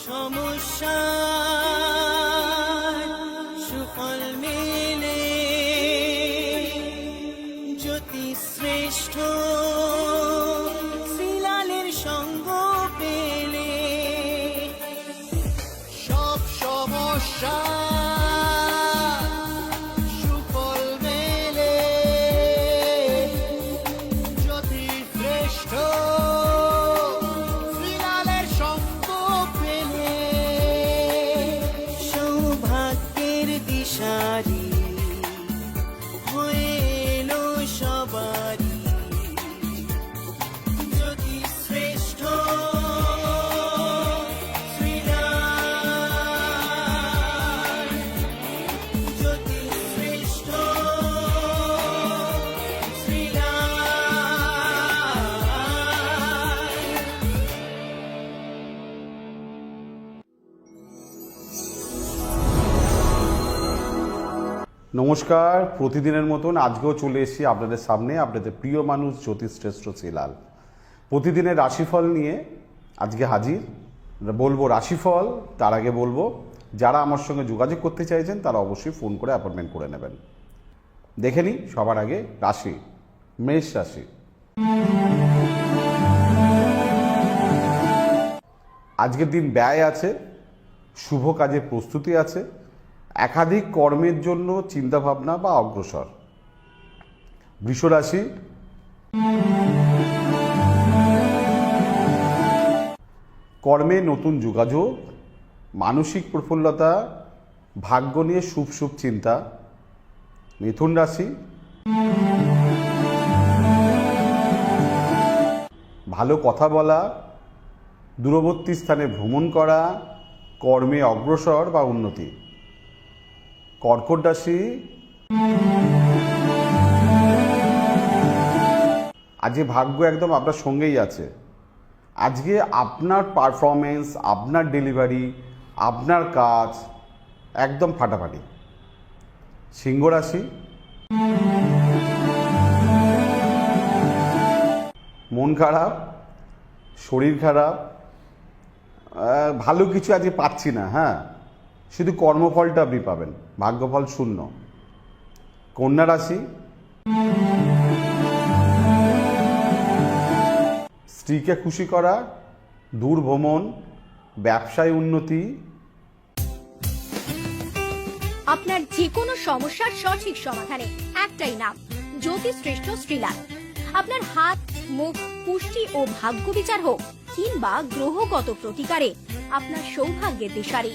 সমস্যা দিশারি নমস্কার, প্রতিদিনের মতন আজকেও চলে এসেছি আপনাদের সামনে আপনাদের প্রিয় মানুষ জ্যোতিশ্রেষ্ঠ শ্রীলাল প্রতিদিনের রাশিফল নিয়ে আজকে হাজির। বলব রাশিফল, তার আগে বলব, যারা আমার সঙ্গে যোগাযোগ করতে চাইছেন, তারা অবশ্যই ফোন করে অ্যাপয়েন্টমেন্ট করে নেবেন। দেখে নিই সবার আগে রাশি, মেষ রাশি। আজকের দিন ব্যয় আছে, শুভ কাজের প্রস্তুতি আছে একাধিক কর্মের জন্য চিন্তাভাবনা বা অগ্রসর। বৃষরাশি। কর্মে নতুন যোগাযোগ, মানসিক প্রফুল্লতা, ভাগ্য নিয়ে শুভ শুভ চিন্তা। মিথুন রাশি। ভালো কথা বলা, দূরবর্তী স্থানে ভ্রমণ করা, কর্মে অগ্রসর বা উন্নতি। কর্কট রাশি। আজকে ভাগ্য একদম আপনার সঙ্গেই আছে। আজকে আপনার পারফরমেন্স আপনার ডেলিভারি আপনার কাজ একদম ফাটাফাটি। সিংহ রাশি। মন খারাপ, শরীর খারাপ ভালো কিছু আজকে পাচ্ছি না হ্যাঁ। শুধু কর্মফলটা আপনি পাবেন, ভাগ্যফল শূন্য। কন্যা রাশি, স্ত্রীকে খুশি করা, দূর ভ্রমণ, ব্যবসায় উন্নতি। আপনার যে কোনো সমস্যার সঠিক সমাধানে একটাই নাম জ্যোতিশ্রেষ্ঠ শ্রীলাল আপনার হাত, মুখ, পুষ্টি ও ভাগ্য বিচার হোক কিংবা গ্রহগত প্রতিকারে আপনার সৌভাগ্যের দিশারি।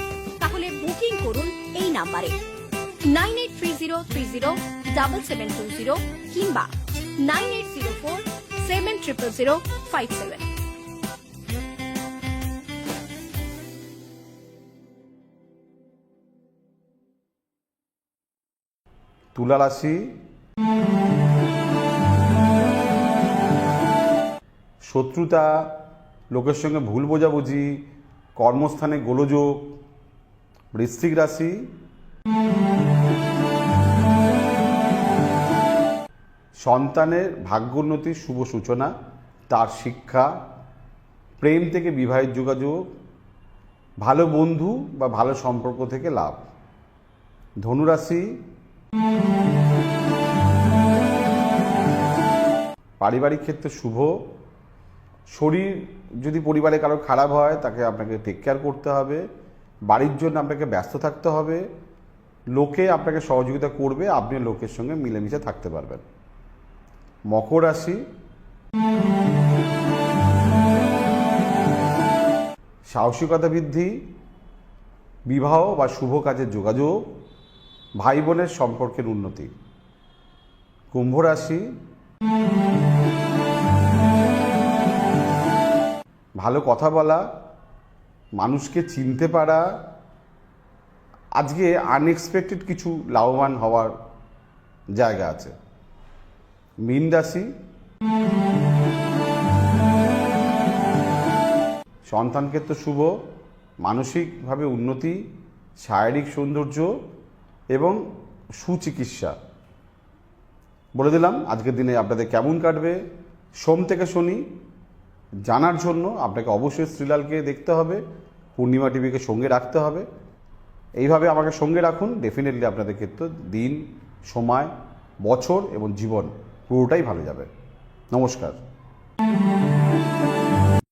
তাহলে বুকিং করুন এই নাম্বারে। Nine eight three zero three zero double seven two zero কিংবা nine eight zero four seven triple zero five seven. তুলা রাশি। শত্রুতা, লোকের সঙ্গে ভুল বোঝাবুঝি, কর্মস্থানে গোলযোগ বৃশ্চিক রাশি। সন্তানের ভাগ্যোন্নতির শুভ সূচনা, তার শিক্ষা, প্রেম থেকে বিবাহের যোগাযোগ, ভালো বন্ধু বা ভালো সম্পর্ক থেকে লাভ। ধনুরাশি। পারিবারিক ক্ষেত্রে শুভ। শরীর যদি পরিবারে কারও খারাপ হয়, তাকে আপনাকে টেক কেয়ার করতে হবে। বাড়ির জন্য আপনাকে ব্যস্ত থাকতে হবে, লোকে আপনাকে সহযোগিতা করবে, আপনি লোকের সঙ্গে মিলেমিশে থাকতে পারবেন। মকর রাশি, সাহসিকতা বৃদ্ধি, বিবাহ বা শুভ কাজের যোগাযোগ ভাই বোনের সম্পর্কের উন্নতি। কুম্ভ রাশি, ভালো কথা বলা মানুষকে চিনতে পারা, আজকে আনএক্সপেক্টেড কিছু লাভবান হওয়ার জায়গা আছে। মীন রাশি সন্তান ক্ষেত্র শুভ, মানসিকভাবে উন্নতি, শারীরিক সৌন্দর্য এবং সুচিকিৎসা। বলে দিলাম, আজকের দিনে আপনাদের কেমন কাটবে? সোম থেকে শনি জানার জন্য আপনাকে অবশ্যই শ্রীলালকে দেখতে হবে, পূর্ণিমা টিভিকে সঙ্গে রাখতে হবে। এইভাবে আমাকে সঙ্গে রাখুন ডেফিনেটলি আপনাদের ক্ষেত্রে দিন, সময়, বছর এবং জীবন পুরোটাই ভালো যাবে। নমস্কার।